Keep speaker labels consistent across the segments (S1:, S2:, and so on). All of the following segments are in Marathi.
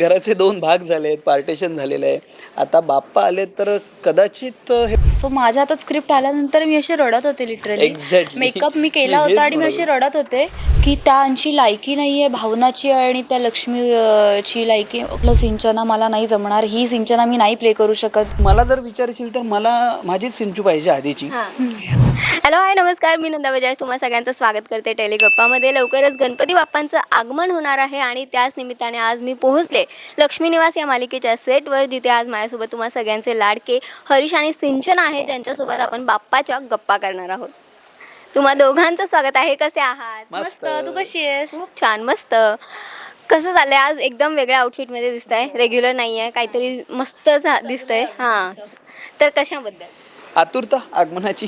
S1: घराचे दोन भाग झाले आहेत पार्टेशन झालेलं आहे. आता बाप्पा आले तर कदाचित हे
S2: सो माझ्या हातात स्क्रिप्ट आल्यानंतर मी अशी रडत होते लिटरली
S1: Exactly.
S2: मेकअप मी केला
S1: मी
S2: होता आणि मी अशी
S1: म्हणत
S2: रडत होते की त्यांची लायकी नाही आहे भावनाची आणि त्या लक्ष्मी अं, ची लायकी आपलं सिंचना मला नाही जमणार ही सिंचना मी नाही प्ले करू शकत.
S1: मला जर विचारशील तर मला माझीच सिंचू पाहिजे आधीची.
S3: हॅलो हाय नमस्कार मी नंदा बजाज. तुम्हा सगळ्यांचं स्वागत करते टेलिगप्पामध्ये. लवकरच गणपती बाप्पांचं आगमन होणार आहे आणि त्याच निमित्ताने आज मी पोहोचले. लक्ष्मी निवास या मालिकेच्या सेटवर जिथे आज माझ्यासोबत तुम्हा सगळ्यांचे लाडके हरीश आणि सिंचन आहे त्यांच्यासोबत आपण बाप्पाच्या गप्पा करणार आहोत. तुम्हा दोघांचं स्वागत आहे. कसे आहात?
S1: मस्त.
S2: तू कशी आहेस?
S3: खूप छान. मस्त. कसं चाललंय? आज एकदम वेगळ्या आउटफिटमध्ये दिसत आहे रेग्युलर नाही आहे काहीतरी मस्त दिसतंय. हां. तर कशाबद्दल?
S1: आतुरता आगमनाची.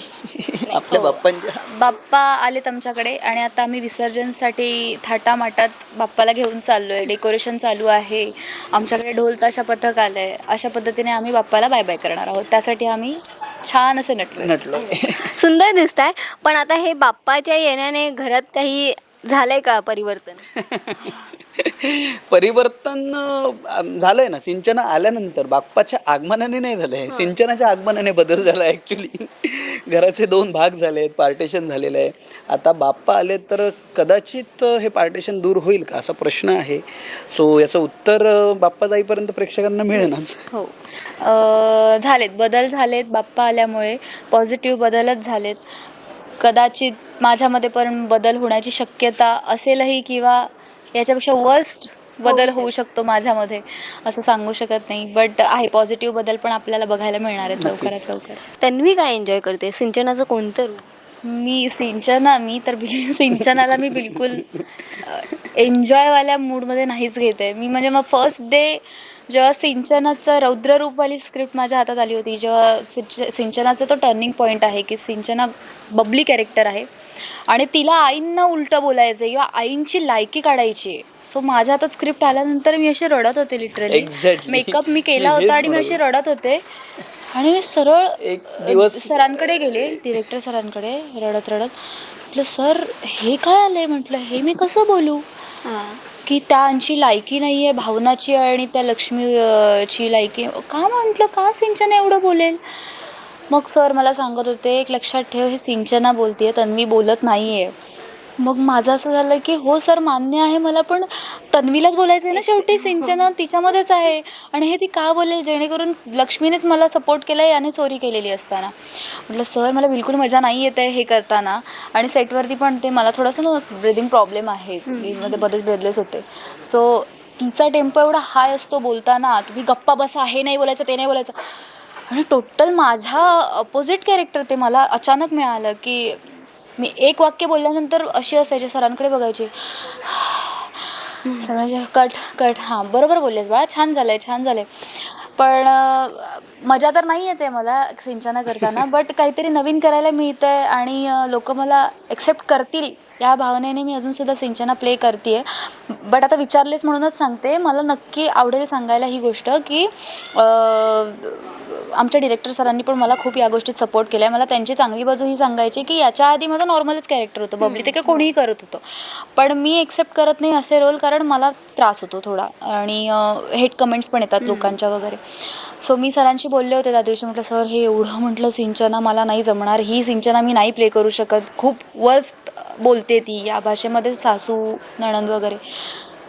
S1: आपल्या
S2: हो.
S1: बाप्पांच्या.
S2: बाप्पा आलेत आमच्याकडे आणि आता आम्ही विसर्जनसाठी थाटामाटात बाप्पाला घेऊन चाललो आहे डेकोरेशन चालू आहे. आमच्याकडे ढोल ताशा पथक आलं आहे अशा पद्धतीने आम्ही बाप्पाला बाय बाय करणार आहोत. त्यासाठी आम्ही छान असे नटलो
S1: नटलो.
S3: सुंदर दिसत आहे पण आता हे बाप्पाच्या येण्याने घरात काही झालंय का परिवर्तन?
S1: परिवर्तन झालंय ना. सिंचना आल्यानंतर बाप्पाच्या आगमनाने नाही झालंय. सिंचनाच्या आगमनाने बदल झाला ॲक्च्युली घराचे दोन भाग झाले आहेत पार्टेशन झालेलं आहे. आता बाप्पा आले तर कदाचित हे पार्टेशन दूर होईल का असा प्रश्न आहे. सो याचं उत्तर बाप्पा जाईपर्यंत प्रेक्षकांना मिळेलच.
S2: हो. झालेत. बदल झालेत बाप्पा आल्यामुळे. पॉझिटिव्ह बदलच झालेत. कदाचित माझ्यामध्ये पण बदल होण्याची शक्यता असेलही किंवा याच्यापेक्षा वर्स्ट बदल होऊ शकतो माझ्यामध्ये असं सांगू शकत नाही. बट आहे पॉझिटिव्ह बदल पण आपल्याला बघायला मिळणार आहेत लवकरात लवकर.
S3: तन्वी काय एन्जॉय करते? सिंचनाचं कोणतं रूप
S2: मी सिंचना मी तर सिंचनाला मी बिलकुल एन्जॉयवाल्या मूडमध्ये नाहीच घेते. मी म्हणजे मग फर्स्ट डे जेव्हा सिंचनाचं रौद्ररूपवाली स्क्रिप्ट माझ्या हातात आली होती जेव्हा सिंच सिंचनाचा तो टर्निंग पॉईंट आहे की सिंचना बबली कॅरेक्टर आहे. आणि तिला आईंना उलटं बोलायचं किंवा आईंची लायकी काढायची आहे सो माझ्या हातात स्क्रिप्ट आल्यानंतर मी अशी रडत होते लिटरली. मेकअप मी केला होता आणि मी अशी रडत होते. आणि मी सरळ
S1: एक दिवस-
S2: सरांकडे गेले डिरेक्टर सरांकडे रडत रडत. म्हटलं सर हे काय आलंय? म्हटलं हे मी कसं बोलू? की त्यांची लायकी नाही आहे भावनाची आणि त्या लक्ष्मी ची लायकी. का म्हटलं? का सिंचन एवढं बोलेल? मग सर मला सांगत होते एक लक्षात ठेव हे सिंचना बोलते तन्वी बोलत नाही आहे मग माझं असं झालं की हो सर मान्य आहे मला पण तन्वीलाच बोलायचं आहे ना शेवटी सिंचना तिच्यामध्येच आहे. आणि हे ती का बोलेल? जेणेकरून लक्ष्मीनेच मला सपोर्ट केला याने चोरी केलेली असताना. म्हटलं सर मला बिलकुल मजा नाही येत आहे हे करताना. आणि सेटवरती पण ते मला थोडंसं ना ब्रिदिंग प्रॉब्लेम आहे. मध्ये बरेच ब्रेदलेस होते. सो तिचा टेम्पो एवढा हाय असतो बोलताना तुम्ही गप्पा बसा हे नाही बोलायचं ते नाही बोलायचं. आणि टोटल माझ्या अपोजिट कॅरेक्टर ते मला अचानक मिळालं की मी एक वाक्य बोलल्यानंतर अशी असायची सरांकडे बघायची. सर म्हणजे कट कट. हां बरोबर बोललेस बाळा छान झालंय छान झालंय. पण अं, मजा तर नाही येते मला सिंचना करताना बट काहीतरी नवीन करायला मिळतं आहे आणि लोक मला एक्सेप्ट करतील. या भावनेने मी अजूनसुद्धा सिंचना प्ले करते बट आता विचारलेस म्हणूनच सांगते मला नक्की आवडेल सांगायला ही गोष्ट की आमच्या डिरेक्टर सरांनी पण मला खूप या गोष्टीत सपोर्ट केला आहे मला त्यांची चांगली बाजू ही सांगायची की याच्या आधी माझं नॉर्मलच कॅरेक्टर होतं. बबली ते काही कोणीही करत होतं. पण मी एक्सेप्ट करत नाही असे रोल कारण मला त्रास होतो थोडा. आणि हेट कमेंट्स पण येतात लोकांच्या वगैरे. सो मी सरांशी बोलले होते त्या दिवशी. म्हटलं सर हे एवढं म्हटलं सिंचना मला नाही जमणार. ही सिंचना मी नाही प्ले करू शकत. खूप वर्स्ट बोलते ती या भाषेमध्ये सासू नणंद वगैरे.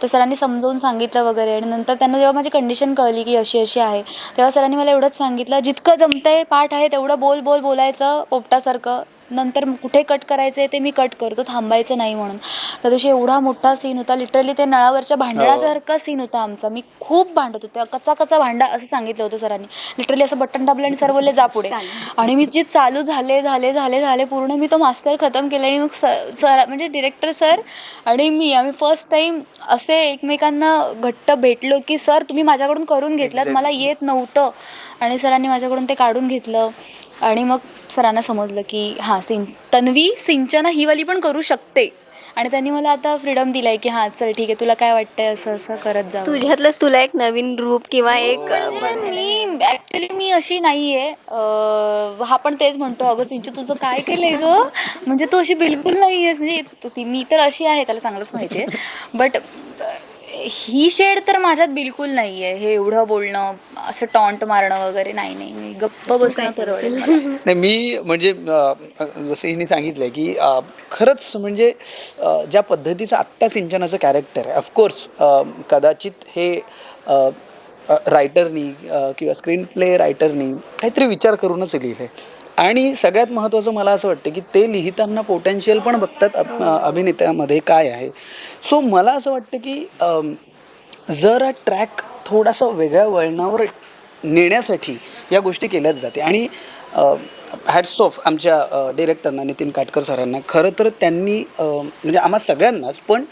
S2: तर सरांनी समजावून सांगितलं वगैरे आणि नंतर त्यांना जेव्हा माझी कंडिशन कळली की अशी अशी आहे तेव्हा सरांनी मला एवढंच सांगितलं जितकं जमतंय पाठ आहे तेवढं बोल बोल बोलायचं पोपटासारखं. नंतर कुठे कट करायचं आहे ते मी कट करतो थांबायचं नाही म्हणून. त्या दिवशी एवढा मोठा सीन होता लिटरली ते नळावरच्या भांडणासारखा सीन होता आमचा. मी खूप भांडत होते. कचा कचा भांडा असं सांगितलं होतं सरांनी. लिटरली असं बटन दाबलं आणि सर बोलले जा पुढे. आणि मी जे चालू झाले झाले झाले झाले पूर्ण मी तो मास्टर खतम केला आणि मग स- सर म्हणजे डिरेक्टर सर आणि मी आम्ही फर्स्ट टाईम असे एकमेकांना घट्ट भेटलो की सर तुम्ही माझ्याकडून करून घेतलात मला येत नव्हतं. आणि सरांनी माझ्याकडून ते काढून घेतलं. आणि मग सरांना समजलं की हां सिं तन्वी सिंचना ही वाली पण करू शकते. आणि त्यांनी मला आता फ्रीडम दिलाय की हां चल ठीक आहे तुला काय वाटतंय असं असं करत जा.
S3: तुझ्यातलंच तुला एक नवीन रूप किंवा एक
S2: म्हणजे मी ऍक्च्युली मी अशी नाहीये. अं, हा पण तेच म्हणतो अगं सिंचू तुझं काय केलंय ग? म्हणजे तू अशी बिलकुल नाही आहेस म्हणजे ती मी तर अशी आहे त्याला चांगलंच माहिती आहे बट ही शेड तर माझ्यात बिलकुल नाही आहे हे एवढं बोलणं असं टॉन्ट मारणं वगैरे नाही नाही. मी गप्प बसणं परवडेल मला.
S1: नाही मी म्हणजे अ, जसं हिने सांगितलं की अ, खरंच म्हणजे अ, ज्या पद्धतीचं आत्ता सिंचनाचं कॅरेक्टर आहे ऑफकोर्स कदाचित हे रायटरनी किंवा स्क्रीन प्ले रायटरनी काहीतरी विचार करूनच लिहिलं आहे आणि सगळ्यात महत्त्वाचं मला असं वाटतं की ते लिहिताना पोटेन्शियल पण बघतात अभ- अभिनेत्यामध्ये काय आहे. सो मला असं वाटतं की जरा जर ट्रॅक थोडासा वेगळ्या वळणावर नेण्यासाठी या गोष्टी केल्याच जाते आणि हॅट्स ऑफ आमच्या डिरेक्टरना नितीन काटकर सरांना. खरं तर त्यांनी म्हणजे आम्हा सगळ्यांनाच पण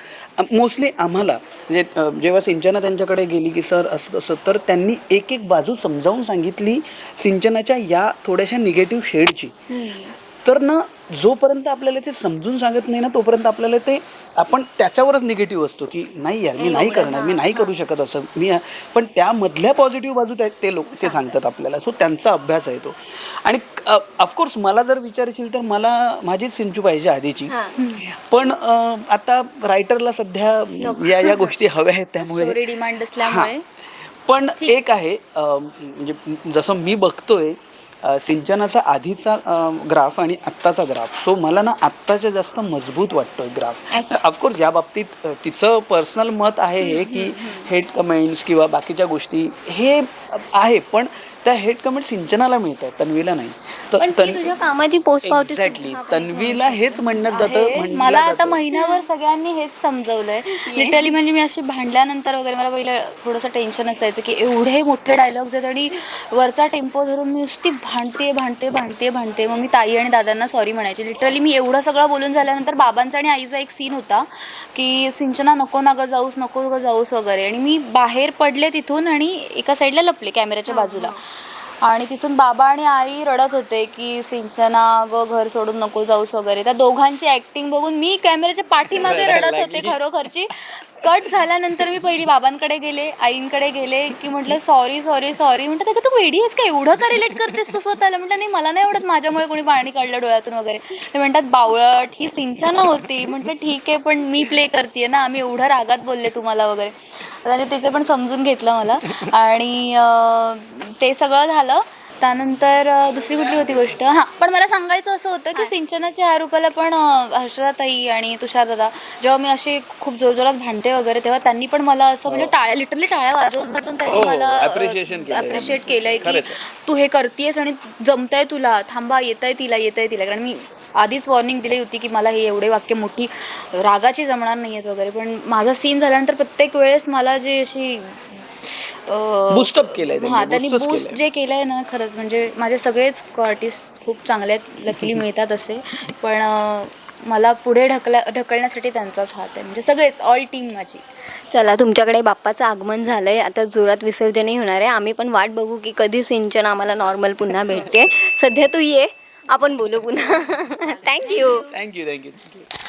S1: मोस्टली आम्हाला म्हणजे जेव्हा सिंचना त्यांच्याकडे गेली की सर असं तसं तर त्यांनी एक एक बाजू समजावून सांगितली सिंचनाच्या या थोड्याशा निगेटिव्ह शेडची तर ना जोपर्यंत आपल्याला ते समजून सांगत नाही ना तोपर्यंत आपल्याला ते आपण त्याच्यावरच निगेटिव्ह असतो की नाही यार मी नाही करणार मी नाही करू शकत असं. मी पण त्यामधल्या पॉझिटिव्ह बाजू त्या ते लोक ते सांगतात. आपल्याला. सो त्यांचा अभ्यास आहे तो. आणि ऑफकोर्स मला जर विचारशील तर मला माझीच सिंचू पाहिजे आधीची. पण आता रायटरला सध्या या या गोष्टी हव्या आहेत त्यामुळे.
S2: डिमांड असल्यामुळे.
S1: पण एक आहे म्हणजे जसं मी बघतोय सिंचनाचा आधीचा ग्राफ आणि आत्ताचा ग्राफ. सो मला ना आत्ताचा जास्त मजबूत वाटतोय ग्राफ. ऑफकोर्स या बाबतीत तिचं पर्सनल मत आहे हे की हेट कमेंट्स किंवा बाकीच्या गोष्टी हे आहे पण त्या हेट कमेंट सिंचनाला मिळत आहेत तन्वीला नाही. तर
S3: पण ती तुझ्या कामाची पोस्ट पावती
S1: एक्झॅक्टली तन्वीला हेच म्हणण्यात जातं
S2: आहे.
S1: म्हणलं
S2: मला आता
S1: जातं.
S2: महिन्याभर सगळ्यांनी हेच समजवलंय. लिटरली म्हणजे मी अशी भांडल्यानंतर वगैरे मला पहिलं थोडंसं टेन्शन असायचं की एवढे मोठे डायलॉग्स आहेत आणि वरचा टेम्पो धरून मी नुसती भांडते भांडते भांडते भांडते. मग मी ताई आणि दादांना सॉरी म्हणायची. लिटरली मी एवढं सगळं बोलून झाल्यानंतर बाबांचा आणि आईचा एक सीन होता की सिंचना नको ना गं जाऊस नको गं जाऊस वगैरे. आणि मी बाहेर पडले तिथून आणि एका साईडला लपले कॅमेऱ्याच्या बाजूला. आणि तिथून बाबा आणि आई रडत होते की सिंचना ग घर सोडून नको जाऊस वगैरे. त्या दोघांची ऍक्टिंग बघून मी कॅमेऱ्याच्या पाठीमागे रडत होते खरोखरची. कट झाल्यानंतर मी पहिली बाबांकडे गेले आईंकडे गेले की म्हटलं सॉरी सॉरी सॉरी म्हणतात अगं तू वेडी आहेस का एवढं का रिलेट करतेस तू स्वतःला? म्हटलं नाही मला नाही आवडत माझ्यामुळे कोणी पाणी काढलं डोळ्यातून वगैरे. ते म्हणतात बावळट ही सिंचना होती. म्हटलं ठीक आहे पण मी प्ले करते ना आम्ही एवढं रागात बोलले तुम्हाला वगैरे. त्याने तिथे पण समजून घेतलं मला. आणि ते सगळं झालं. त्यानंतर दुसरी कुठली होती गोष्ट? हां पण मला सांगायचं असं होतं की सिंचनाच्या ह्या रूपाला पण हर्षदाताई आणि तुषारदादा जेव्हा मी अशी खूप जोरजोरात भांडते वगैरे तेव्हा त्यांनी पण मला असं म्हणजे टाळ्या लिटरली टाळ्या वाजवून त्यांनी
S1: हो,
S2: मला. अप्रिशिएट केलंय. की तू हे करतेस आणि जमतंय तुला. थांबा येतंय तिला येतंय तिला. कारण मी आधीच वॉर्निंग दिली होती की मला हे एवढे वाक्य मोठी रागाची जमणार नाही आहेत वगैरे पण माझा सीन झाल्यानंतर प्रत्येक वेळेस मला जी अशी
S1: Boost-up केलंय त्यांनी,
S2: हां त्यांनी बूस्ट
S1: केलंय.
S2: जे केलंय ना खरंच म्हणजे माझे सगळेच आर्टिस्ट खूप चांगले आहेत लकीली मिळतात असे पण मला पुढे ढकल्या ढकलण्यासाठी त्यांचाच हात आहे म्हणजे सगळेच ऑल टीम माझी.
S3: चला तुमच्याकडे बाप्पाचं आगमन झालंय आता जोरात विसर्जनही होणार आहे आम्ही पण वाट बघू की कधी सिंचन आम्हाला नॉर्मल पुन्हा भेटते. सध्या तू ये. आपण बोलू पुन्हा. Thank you
S1: thank you thank you thank you